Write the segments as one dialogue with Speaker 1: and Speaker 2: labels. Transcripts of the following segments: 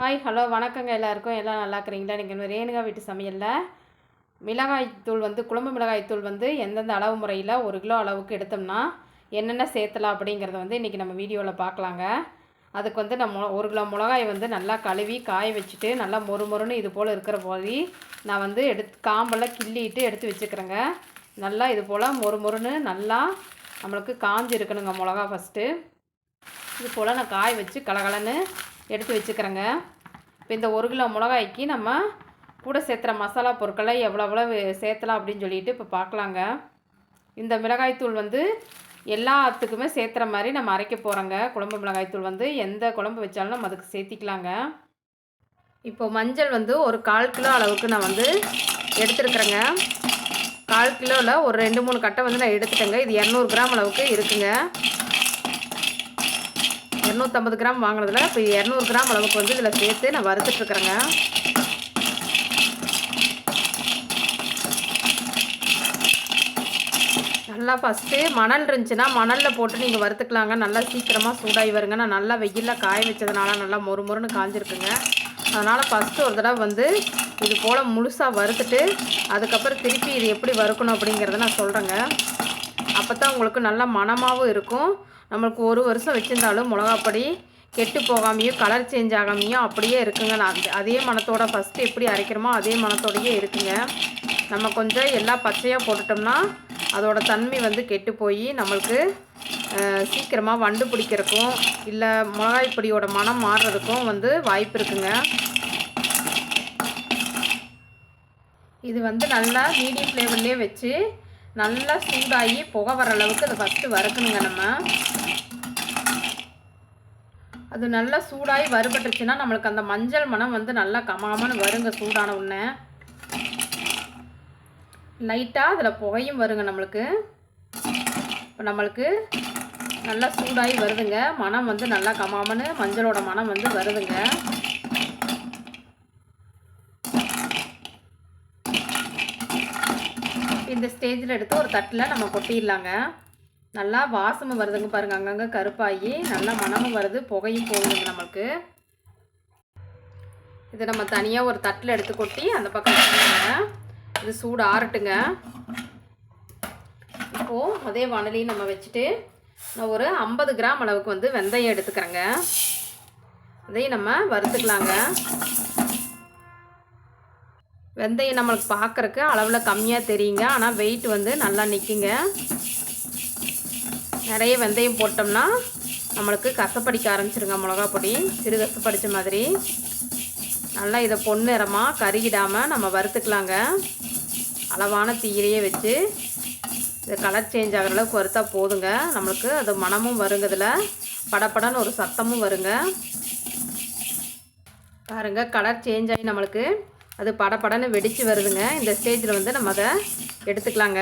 Speaker 1: Hi hello வணக்கங்க எல்லாருக்கும். எல்லாம் நல்லா இருக்கிறீங்களா? நீங்கள் ரேணுகா வீட்டு சமையலில்? மிளகாய்த்தூள் வந்து குழம்பு மிளகாய்த்தூள் வந்து எந்தெந்த அளவு முறையில் ஒரு கிலோ அளவுக்கு எடுத்தோம்னா என்னென்ன சேர்த்தலாம் அப்படிங்கிறத வந்து இன்றைக்கி நம்ம வீடியோவில் பார்க்கலாங்க. அதுக்கு வந்து நம்ம ஒரு கிலோ மிளகாய் வந்து நல்லா கழுவி காய வச்சுட்டு நல்லா மொறு மொறுன்னு இது போல் இருக்கிற போது நான் வந்து எடுத்து காம்பெல்லாம் கிள்ளிட்டு எடுத்து வச்சுக்கிறேங்க. நல்லா இது போல் மொறு மொறுன்னு நல்லா நம்மளுக்கு காஞ்சி இருக்கணுங்க மிளகா ஃபஸ்ட்டு இது போல் நான் காய வச்சு கலகலன்னு எடுத்து வச்சுக்கிறேங்க. இப்போ இந்த ஒரு கிலோ மிளகாய்க்கு நம்ம கூட சேர்த்துற மசாலா பொருட்களை எவ்வளோ எவ்வளோ சேர்த்தலாம் அப்படின்னு சொல்லிட்டு இப்போ பார்க்கலாங்க. இந்த மிளகாய்த்தூள் வந்து எல்லாத்துக்குமே சேர்த்துற மாதிரி நம்ம அரைக்க போகிறோங்க குழம்பு மிளகாய்த்தூள் வந்து எந்த குழம்பு வச்சாலும் நம்ம அதுக்கு சேர்த்திக்கலாங்க. இப்போ மஞ்சள் வந்து ஒரு கால் கிலோ அளவுக்கு நான் வந்து எடுத்துருக்குறேங்க. கால் கிலோவில் ஒரு ரெண்டு மூணு கட்டை வந்து நான் எடுத்துட்டேங்க. இது இரநூறு கிராம் அளவுக்கு இருக்குங்க. இரநூத்தம்பது கிராம் வாங்கினதில் இப்போ இரநூறு கிராம் அளவுக்கு வந்து இதில் சேர்த்து நான் வறுத்துட்ருக்குறேங்க. நல்லா ஃபஸ்ட்டு மணல் இருந்துச்சுன்னா மணலில் போட்டு நீங்கள் வறுத்துக்கலாங்க. நல்லா சீக்கிரமாக சூடாகி வருங்க. நான் நல்லா வெயிலில் காய வச்சதுனால நல்லா மொறு மொறுன்னு காஞ்சிருக்குங்க. அதனால் ஃபஸ்ட்டு ஒரு தடவை வந்து இது போல் முழுசாக வறுத்துட்டு அதுக்கப்புறம் திருப்பி இது எப்படி வறுக்கணும் அப்படிங்கிறத நான் சொல்கிறேங்க அப்போ தான் உங்களுக்கு நல்லா மணமாகவும் இருக்கும். நம்மளுக்கு ஒரு வருஷம் வச்சுருந்தாலும் மிளகாப்பொடி கெட்டு போகாமையும் கலர் சேஞ்ச் ஆகாமையும் அப்படியே இருக்குங்க. நான் அதே மனத்தோட ஃபஸ்ட்டு எப்படி அரைக்கிறோமோ அதே மனத்தோடையே இருக்குங்க. நம்ம கொஞ்சம் எல்லாம் பச்சையாக போட்டுட்டோம்னா அதோட தன்மை வந்து கெட்டு போய் நம்மளுக்கு சீக்கிரமாக வண்டு பிடிக்கிறதுக்கும் இல்லை மிளகாய் பொடியோட மனம் மாறுறதுக்கும் வந்து வாய்ப்பு இருக்குங்க. இது வந்து நல்லா மீடியம் ஃப்ளேவர்லேயே வச்சு நல்லா சூடாகி புகை வர அளவுக்கு அதை ஃபஸ்ட்டு வறுக்கணுங்க நம்ம. அது நல்லா சூடாகி வறுபட்டுச்சுன்னா நம்மளுக்கு அந்த மஞ்சள் மனம் வந்து நல்லா கமாமன்னு வருங்க சூடான உடனே. லைட்டாக அதில் புகையும் வருங்க நம்மளுக்கு. இப்போ நம்மளுக்கு நல்லா சூடாகி வருதுங்க. மனம் வந்து நல்லா கமாமன்னு மஞ்சளோட மனம் வந்து வருதுங்க. இந்த ஸ்டேஜில் எடுத்து ஒரு தட்டில் நம்ம கொட்டிடலாங்க. நல்லா வாசமும் வருதுங்க பாருங்கள் அங்கங்கே கருப்பாகி நல்லா மணமும் வருது புகையும் போகுதுங்க நம்மளுக்கு. இது நம்ம தனியாக ஒரு தட்டில் எடுத்து கொட்டி அந்த பக்கம் இது சூடு ஆறட்டுங்க. இப்போது அதே வானலையும் நம்ம வச்சுட்டு நான் ஒரு ஐம்பது கிராம் அளவுக்கு வந்து வெந்தயம் எடுத்துக்கிறேங்க. அதையும் நம்ம வறுத்துக்கலாங்க. வெந்தயம் நம்மளுக்கு பார்க்குறக்கு அளவில் கம்மியாக தெரியுங்க. ஆனால் வெயிட் வந்து நல்லா நிற்குங்க நிறைய வெந்தயம் போட்டோம்னா நம்மளுக்கு கசப்படிக்க ஆரம்பிச்சிருங்க மிளகா பொடி. சிறு கசப்படித்த மாதிரி. நல்லா இதை பொன்னிறமாக கருகிடாமல் நம்ம வறுத்துக்கலாங்க. அளவான தீயிலையே வச்சு இது கலர் சேஞ்ச் ஆகிற அளவுக்கு வறுத்தா போதுங்க. நம்மளுக்கு அது மனமும் வருங்கதில் படப்படன்னு ஒரு சத்தமும் வருங்க. பாருங்க கலர் சேஞ்ச் ஆகி நம்மளுக்கு அது படபடன்னு வெடித்து வருதுங்க. இந்த ஸ்டேஜில் வந்து நம்ம அதை எடுத்துக்கலாங்க.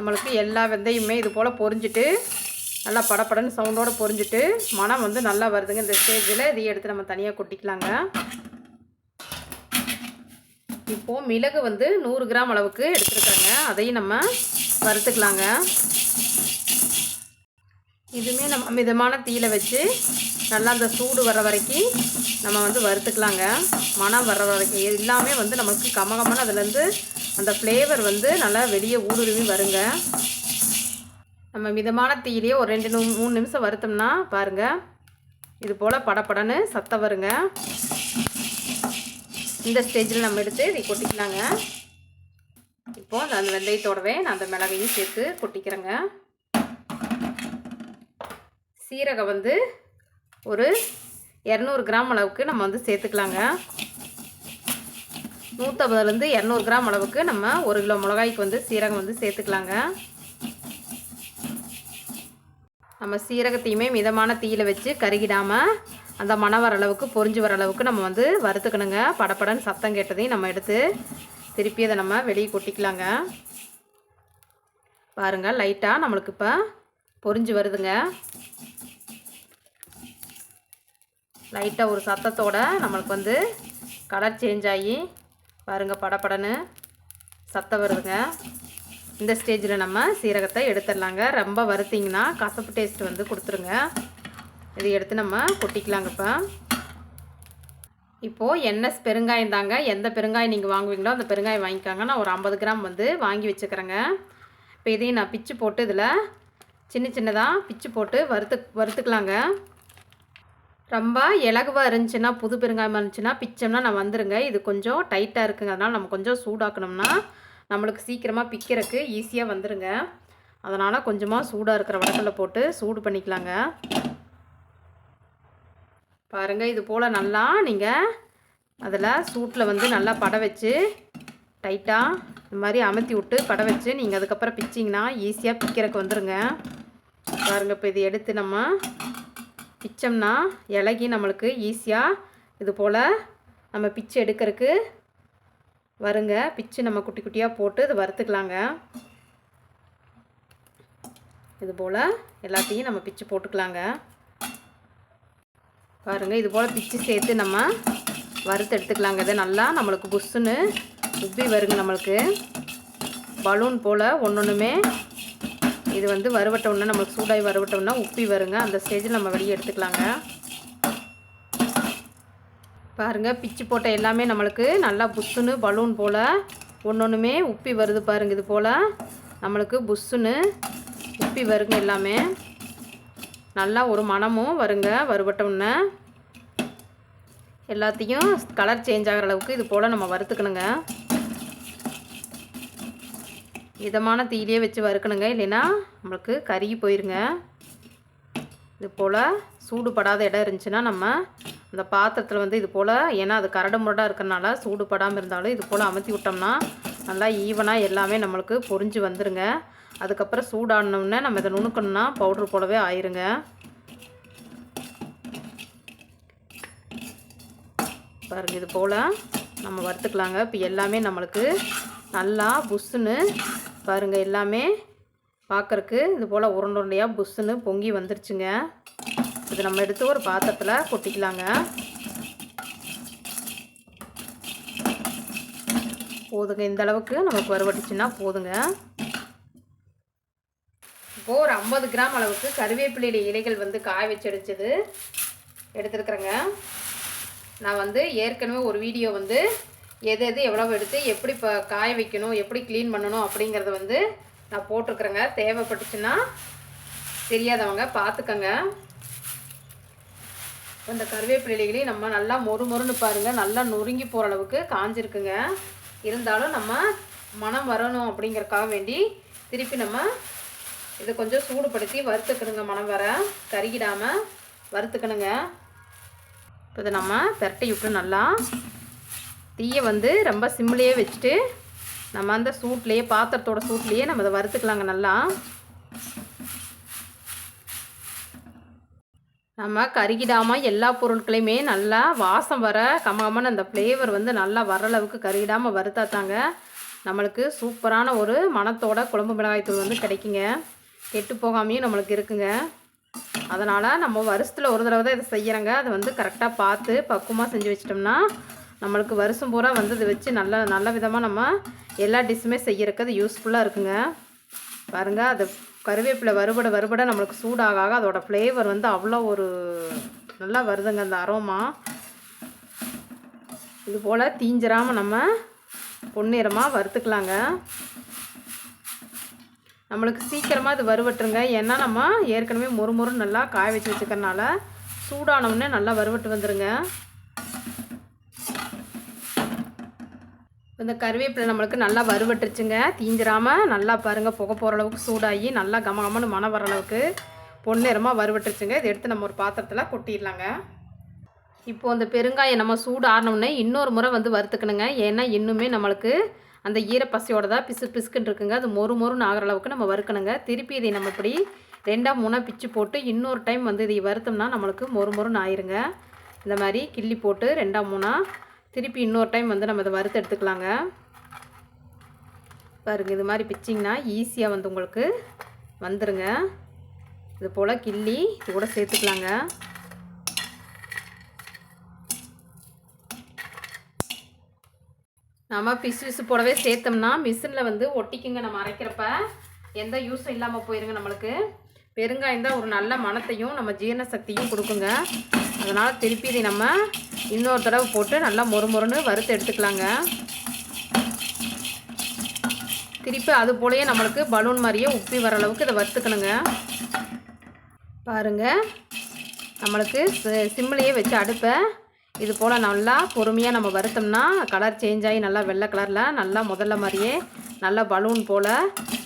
Speaker 1: நம்மளுக்கு எல்லா வெந்தயமுமே இது போல் பொரிஞ்சிட்டு நல்லா படபடன்னு சவுண்டோடு பொரிஞ்சிட்டு மனம் வந்து நல்லா வருதுங்க. இந்த ஸ்டேஜில் இதையும் எடுத்து நம்ம தனியாக கொட்டிக்கலாங்க. இப்போது மிளகு வந்து நூறு கிராம் அளவுக்கு எடுத்துருக்காங்க. அதையும் நம்ம வறுத்துக்கலாங்க. இதுவுமே நம்ம மிதமான தீயில வச்சு நல்லா அந்த சூடு வர வரைக்கும் நம்ம வந்து வறுத்துக்கலாங்க. மனம் வர வரைக்கும். எல்லாமே வந்து நமக்கு கமகமான அதுலேருந்து அந்த ஃப்ளேவர் வந்து நல்லா வெளியே ஊடுருவி வருங்க. நம்ம மிதமான தீயிலேயே ஒரு ரெண்டு நிமி- மூணு நிமிஷம் வருத்தோம்னா பாருங்கள் இது போல் படப்படன்னு சத்தம் வருங்க. இந்த ஸ்டேஜில் நம்ம எடுத்து இதை கொட்டிக்கலாங்க. இப்போது அந்த வெந்தயத்தோடவே நான் அந்த மிளகையும் சேர்த்து கொட்டிக்கிறேங்க. சீரகம் வந்து ஒரு இரநூறு கிராம் அளவுக்கு நம்ம வந்து சேர்த்துக்கலாங்க. நூற்றம்பதுலேருந்து இரநூறு கிராம் அளவுக்கு நம்ம ஒரு கிலோ மிளகாய்க்கு வந்து சீரகம் வந்து சேர்த்துக்கலாங்க. நம்ம சீரகத்தையுமே மிதமான தீயில வச்சு கருகிடாமல் அந்த மணம் வர அளவுக்கு பொரிஞ்சு வர அளவுக்கு நம்ம வந்து வறுத்துக்கணுங்க. படப்படன்னு சத்தம் கேட்டதையும் நம்ம எடுத்து திருப்பி அதை நம்ம வெளியே கொட்டிக்கலாங்க. பாருங்கள் லைட்டாக நம்மளுக்கு இப்போ பொரிஞ்சு வருதுங்க. லைட்டாக ஒரு சத்தத்தோட நம்மளுக்கு வந்து கலர் சேஞ்ச் ஆகி பாருங்கள் படபடன்னு சத்தம் வருதுங்க. இந்த ஸ்டேஜில் நம்ம சீரகத்தை எடுத்துடலாங்க. ரொம்ப வறுத்திங்கன்னா கசப்பு டேஸ்ட் வந்து கொடுத்துருங்க. இதை எடுத்து நம்ம கொட்டிக்கலாங்க இப்போ. இப்போது என்எஸ் பெருங்காயம் தாங்க. எந்த பெருங்காயம் நீங்கள் வாங்குவீங்களோ அந்த பெருங்காயம் வாங்கிக்காங்க. நான் ஒரு ஐம்பது கிராம் வந்து வாங்கி வச்சுக்கிறேங்க. இப்போ இதையும் நான் பிச்சு போட்டு இதில் சின்ன சின்னதாக பிச்சு போட்டு வறுத்து வறுத்துக்கலாங்க. ரொம்ப இலகுவாக இருந்துச்சுன்னா புது பெருங்காயமாக இருந்துச்சுன்னா பிச்சோம்னா நான் வந்துருங்க. இது கொஞ்சம் டைட்டாக இருக்குங்க. அதனால் நம்ம கொஞ்சம் சூடாக்கணும்னா நம்மளுக்கு சீக்கிரமாக பிக்கிறதுக்கு ஈஸியாக வந்துடுங்க அதனால் கொஞ்சமாக சூடாக இருக்கிற வடக்கல்ல போட்டு சூடு பண்ணிக்கலாங்க. பாருங்கள் இது போல் நல்லா நீங்கள் அதில் சூட்டில் வந்து நல்லா பட வச்சு டைட்டாக இந்த மாதிரி அமர்த்தி விட்டு பட வச்சு நீங்கள் அதுக்கப்புறம் பிச்சிங்கன்னா ஈஸியாக பிக்கிறதுக்கு வந்துடுங்க பாருங்கள் இப்போ இது எடுத்து நம்ம பிச்சோம்னா இலகி நம்மளுக்கு ஈஸியாக இது போல் நம்ம பிச்சு எடுக்கிறதுக்கு வருங்க. பிச்சு நம்ம குட்டி குட்டியாக போட்டு இது வறுத்துக்கலாங்க. இது போல் எல்லாத்தையும் நம்ம பிச்சு போட்டுக்கலாங்க. பாருங்கள் இது போல் பிச்சு சேர்த்து நம்ம வறுத்து எடுத்துக்கலாங்க. இதை நல்லா நம்மளுக்கு புஷ்ஷுன்னு உப்பி வருங்க நம்மளுக்கு. பலூன் போல் ஒன்று ஒன்றுமே இது வந்து வறுவட்டோன்னா நம்மளுக்கு சூடாகி வறுவட்டோம்னா உப்பி வருங்க. அந்த ஸ்டேஜில் நம்ம வெளியே எடுத்துக்கலாங்க. பாருங்கள் பிச்சு போட்ட எல்லாமே நம்மளுக்கு நல்லா புஷ்ஷுன்னு பலூன் போல் ஒன்று ஒன்றுமே உப்பி வருது பாருங்கள் இது போல். நம்மளுக்கு புஷ்ஷுன்னு உப்பி வருங்க எல்லாமே. நல்லா ஒரு மனமும் வருங்க வறுபட்டோன்னே எல்லாத்தையும் கலர் சேஞ்ச் ஆகிற அளவுக்கு இது போல் நம்ம வறுத்துக்கணுங்க. இதமான தீயிலே வச்சு வறுக்கணுங்க. இல்லைன்னா நம்மளுக்கு கருகி போயிருங்க. இது போல் சூடுபடாத இடம் இருந்துச்சுன்னா நம்ம அந்த பாத்திரத்தில் வந்து இது போல் ஏன்னா அது கரடு முரடாக இருக்கிறனால சூடு படாமல் இருந்தாலும் இது போல் அமர்த்தி விட்டோம்னா நல்லா ஈவனாக எல்லாமே நம்மளுக்கு பொறிஞ்சு வந்துருங்க. அதுக்கப்புறம் சூடானோடனே நம்ம இதை நுணுக்கணும்னா பவுட்ரு போலவே ஆயிருங்க. பாருங்கள் இது போல் நம்ம வறுத்துக்கலாங்க. இப்போ எல்லாமே நம்மளுக்கு நல்லா புஷ்ஷுன்னு பாருங்கள் எல்லாமே பார்க்குறக்கு இது போல் உருண்டை உருண்டையாக புஷ்ஷுன்னு பொங்கி வந்துருச்சுங்க. இது நம்ம எடுத்து ஒரு பாத்திரத்தில் கொட்டிக்கலாங்க. போதுங்க இந்த அளவுக்கு நமக்கு வறுவட்டுச்சுன்னா போதுங்க. இப்போது ஒரு ஐம்பது கிராம் அளவுக்கு கருவேப்பிலையில இலைகள் வந்து காய வச்சு அடிச்சது எடுத்துருக்குறேங்க. நான் வந்து ஏற்கனவே ஒரு வீடியோ வந்து எது எது எவ்வளோ எடுத்து எப்படி இப்போ காய வைக்கணும் எப்படி க்ளீன் பண்ணணும் அப்படிங்கிறத வந்து நான் போட்டிருக்குறேங்க. தேவைப்பட்டுச்சுன்னா தெரியாதவங்க பார்த்துக்கங்க இந்த கருவேப்பிலைகளையும் நம்ம நல்லா மொறு மொறுன்னு பாருங்கள் நல்லா நொறுங்கி போகிற அளவுக்கு காஞ்சிருக்குங்க. இருந்தாலும் நம்ம மனம் வரணும் அப்படிங்கிறக்காக வேண்டி திருப்பி நம்ம இதை கொஞ்சம் சூடுபடுத்தி வறுத்துக்கணுங்க மனம் வர கருகிடாமல் வறுத்துக்கணுங்க. இதை நம்ம பெரட்டி விட்டு நல்லா. தீயை வந்து ரொம்ப சிம்லேயே வச்சுட்டு நம்ம அந்த சூட்லேயே பாத்திரத்தோட சூட்லேயே நம்ம அதை வறுத்துக்கலாங்க நல்லா. நம்ம கருகிடாமல் எல்லா பொருட்களையுமே நல்லா வாசம் வர கமகமான அந்த ஃப்ளேவர் வந்து நல்லா வர அளவுக்கு கருகிடாமல் வறுத்தாத்தாங்க நம்மளுக்கு சூப்பரான ஒரு மனத்தோட குழம்பு மிளகாய்த்தூள் வந்து கிடைக்குங்க. கெட்டு போகாமையும் நம்மளுக்கு இருக்குங்க. அதனால் நம்ம வருஷத்தில் ஒரு தடவை தான் இதை செய்கிறோங்க அதை வந்து கரெக்டாக பார்த்து பக்குவமாக செஞ்சு வச்சிட்டோம்னா நம்மளுக்கு வருஷம் பூரா வந்து இதை வச்சு நல்ல நல்ல விதமாக நம்ம எல்லா டிஷ்ஷுமே செய்யறதுக்கு அது யூஸ்ஃபுல்லாக இருக்குங்க. பாருங்கள் அது கருவேப்பிலை வறுபட வறுபட நம்மளுக்கு சூடாக ஆக அதோட ஃப்ளேவர் வந்து அவ்வளோ ஒரு நல்லா வருதுங்க அந்த அரோமா இது போல் தீஞ்சிராமல் நம்ம பொன்னிறமாக வறுத்துக்கலாங்க. நம்மளுக்கு சீக்கிரமாக இது வறுவட்டுருங்க. ஏன்னா நம்ம ஏற்கனவே மொறு மொறுன்னு நல்லா காய வச்சு வச்சுக்கிறனால சூடானவுடனே நல்லா வறுவட்டு வந்துடுங்க இந்த கருவேப்பிலை நம்மளுக்கு நல்லா வறுவட்டுருச்சுங்க. தீஞ்சிராமல் நல்லா பாருங்கள் புகை போகிற அளவுக்கு சூடாகி நல்லா கம கமன்னு மனம் வர அளவுக்கு பொன்னிறமாக வறுவட்டுருச்சுங்க. இதை எடுத்து நம்ம ஒரு பாத்திரத்தில் கொட்டிடலாங்க. இப்போது அந்த பெருங்காயம் நம்ம சூடு ஆறினோடனே இன்னொரு முறை வந்து வறுத்துக்கணுங்க. ஏன்னா இன்னுமே நம்மளுக்கு அந்த ஈரப்பசையோட தான் பிசு பிசுக்குன்னு இருக்குங்க. அது மொறு மொறுன்னு ஆகிற அளவுக்கு நம்ம வறுக்கணுங்க. திருப்பி இதை நம்ம இப்படி ரெண்டாக மூணாக பிச்சு போட்டு இன்னொரு டைம் வந்து இதை வறுத்தோம்னா நம்மளுக்கு மொறு மொறுன்னு ஆயிருங்க. இந்த மாதிரி கிள்ளி போட்டு ரெண்டாக மூணாக திருப்பி இன்னொரு டைம் வந்து நம்ம இதை வறுத்து எடுத்துக்கலாங்க. பாருங்கள் இது மாதிரி பிச்சிங்கன்னா ஈஸியாக வந்து உங்களுக்கு வந்துடுங்க இது போல் கிள்ளி இது கூட சேர்த்துக்கலாங்க. நம்ம பிசு பிசு போடவே சேர்த்தோம்னா மிஷினில் வந்து ஒட்டிக்குங்க நம்ம அரைக்கிறப்ப. எந்த யூஸும் இல்லாமல் போயிருங்க நம்மளுக்கு. பெருங்காயம் தான் ஒரு நல்ல மனத்தையும் நம்ம ஜீரண சக்தியும் கொடுக்குங்க. அதனால் திருப்பி இதை நம்ம இன்னொரு தடவை போட்டு நல்லா மொறுமொறுன்னு வறுத்து எடுத்துக்கலாங்க. திருப்பி அது போலயே நம்மளுக்கு பலூன் மாதிரியே உப்பி வர அளவுக்கு இதை வறுத்துக்கணுங்க. பாருங்கள் நம்மளுக்கு சிம்மிலேயே வச்சு அடுப்பை இது போல் நல்லா பொறுமையாக நம்ம வறுத்தோம்னா கலர் சேஞ்ச் ஆகி நல்லா வெள்ளை கலரில் நல்லா முதல்ல மாதிரியே நல்லா பலூன் போல்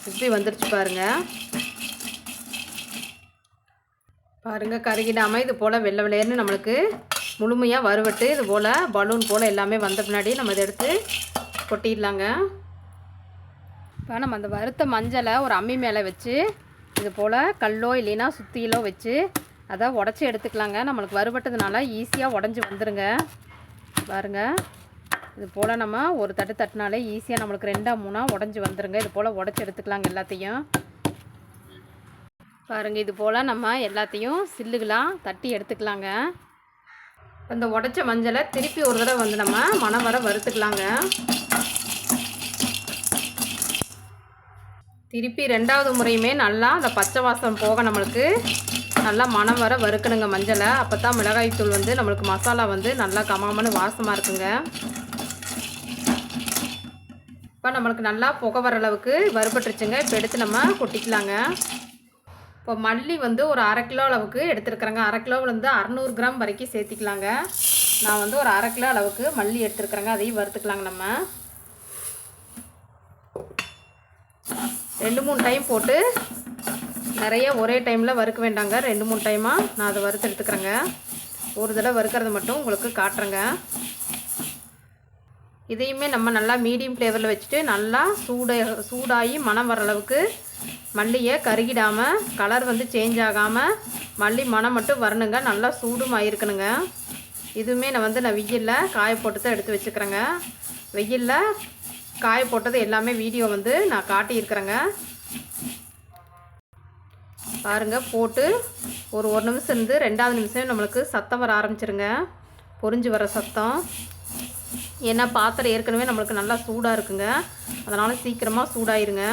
Speaker 1: சுற்றி வந்துருச்சு பாருங்கள் பாருங்கள் கருகிடாமல் இது போல் வெள்ளை வெள்ளையர்னு நம்மளுக்கு முழுமையாக வறுவட்டு இது போல் பலூன் போல் எல்லாமே வந்த பின்னாடி நம்ம இதை எடுத்து கொட்டிடலாங்க. இப்போ நம்ம அந்த வறுத்த மஞ்சளை ஒரு அம்மி மேலே வச்சு இது போல் கல்லோ இல்லைன்னா சுத்தியிலோ வச்சு அதை உடச்சி எடுத்துக்கலாங்க. நம்மளுக்கு வறுபட்டதுனால ஈஸியாக உடஞ்சி வந்துடுங்க பாருங்க. இது போல் நம்ம ஒரு தட்டு தட்டினாலே ஈஸியாக நம்மளுக்கு ரெண்டாக மூணாக உடஞ்சி வந்துடுங்க இது போல் உடச்சி எடுத்துக்கலாங்க எல்லாத்தையும். பாருங்கள் இது போல் நம்ம எல்லாத்தையும் சில்லுகளாக தட்டி எடுத்துக்கலாங்க. இந்த உடச்ச மஞ்சளை திருப்பி ஒரு தடவை வந்து நம்ம மனம் வர வறுத்துக்கலாங்க. திருப்பி ரெண்டாவது முறையுமே நல்லா அந்த பச்சை வாசம் போக நம்மளுக்கு நல்லா மணம் வர வறுக்கணுங்க மஞ்சளை. அப்போ தான் மிளகாய்த்தூள் வந்து நம்மளுக்கு மசாலா வந்து நல்லா கமாமனு வாசமாக இருக்குங்க. இப்போ நம்மளுக்கு நல்லா புகை வர அளவுக்கு வறுபட்டுருச்சுங்க. இப்போ எடுத்து நம்ம கொட்டிக்கலாங்க. இப்போ மல்லி வந்து ஒரு அரை கிலோ அளவுக்கு எடுத்துருக்குறேங்க. அரை கிலோவிலேருந்து அறநூறு கிராம் வரைக்கும் சேர்த்திக்கலாங்க. நான் வந்து ஒரு அரை கிலோ அளவுக்கு மல்லி எடுத்துருக்குறேங்க. அதையும் வறுத்துக்கலாங்க நம்ம. ரெண்டு மூணு டைம் போட்டு நிறைய ஒரே டைமில் வறுக்க வேண்டாங்க. ரெண்டு மூணு டைமாக நான் அதை வறுத்து எடுத்துக்கிறேங்க. ஒரு தடவை வறுக்கிறது மட்டும் உங்களுக்கு காட்டுறேங்க. இதையுமே நம்ம நல்லா மீடியம் ஃப்ளேவரில் வச்சுட்டு நல்லா சூட சூடாகி மனம் வர அளவுக்கு மல்லியை கருகிடாமல் கலர் வந்து சேஞ்ச் ஆகாமல் மல்லி மனம் மட்டும் வரணுங்க. நல்லா சூடும் ஆயிருக்கணுங்க இதுவுமே நான் வந்து நான் வெயிலில் காய போட்டு தான் எடுத்து வச்சுக்கிறேங்க. வெயிலில் காய போட்டது எல்லாமே வீடியோ வந்து நான் காட்டியிருக்கிறேங்க. பாருங்கள் போட்டு ஒரு ஒரு நிமிஷம் இருந்து ரெண்டாவது நிமிஷம் நம்மளுக்கு சத்தம் வர ஆரம்பிச்சிருங்க. பொறிஞ்சு வர சத்தம். ஏன்னா பாத்திரம் ஏற்கனவே நம்மளுக்கு நல்லா சூடாக இருக்குங்க. அதனால் சீக்கிரமாக சூடாயிருங்க.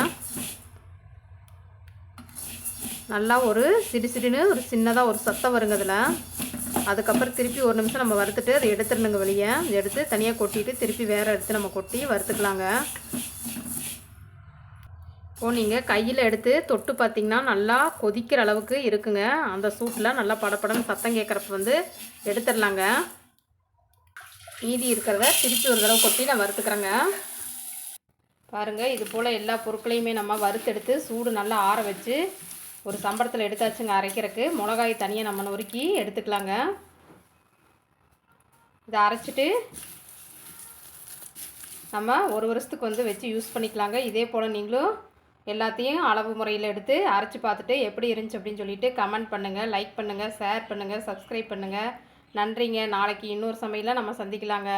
Speaker 1: நல்லா ஒரு சிடு சிடுன்னு ஒரு சின்னதாக ஒரு சத்தம் வருங்க அதில். அதுக்கப்புறம் திருப்பி ஒரு நிமிஷம் நம்ம வறுத்துட்டு அதை எடுத்துடணுங்க வெளியே. எடுத்து தனியாக கொட்டிட்டு திருப்பி வேறு எடுத்து நம்ம கொட்டி வறுத்துக்கலாங்க. இப்போது நீங்கள் கையில் எடுத்து தொட்டு பார்த்தீங்கன்னா நல்லா கொதிக்கிற அளவுக்கு இருக்குங்க. அந்த சூட்டில் நல்லா படப்படன்னு சத்தம் கேட்குறப்ப வந்து எடுத்துடலாங்க. மீதி இருக்கிறத திருப்பி ஒரு தடவை கொட்டி நான் வறுத்துக்கிறேங்க. பாருங்கள் இது போல் எல்லா பொருட்களையுமே நம்ம வறுத்தெடுத்து சூடு நல்லா ஆற வச்சு ஒரு சம்பளத்தில் எடுத்தாச்சுங்க அரைக்கிறதுக்கு. மிளகாய் தனியாக நம்ம நொறுக்கி எடுத்துக்கலாங்க. இதை அரைச்சிட்டு நம்ம ஒரு வருஷத்துக்கு வந்து வச்சு யூஸ் பண்ணிக்கலாங்க. இதே போல் நீங்களும் எல்லாத்தையும் அளவு முறையில் எடுத்து அரைச்சி பார்த்துட்டு எப்படி இருந்துச்சு அப்படின்னு சொல்லிட்டு கமெண்ட் பண்ணுங்கள் லைக் பண்ணுங்கள் ஷேர் பண்ணுங்கள் சப்ஸ்கிரைப் பண்ணுங்கள் நன்றிங்க. நாளைக்கு இன்னொரு சமையலில் நம்ம சந்திக்கலாங்க.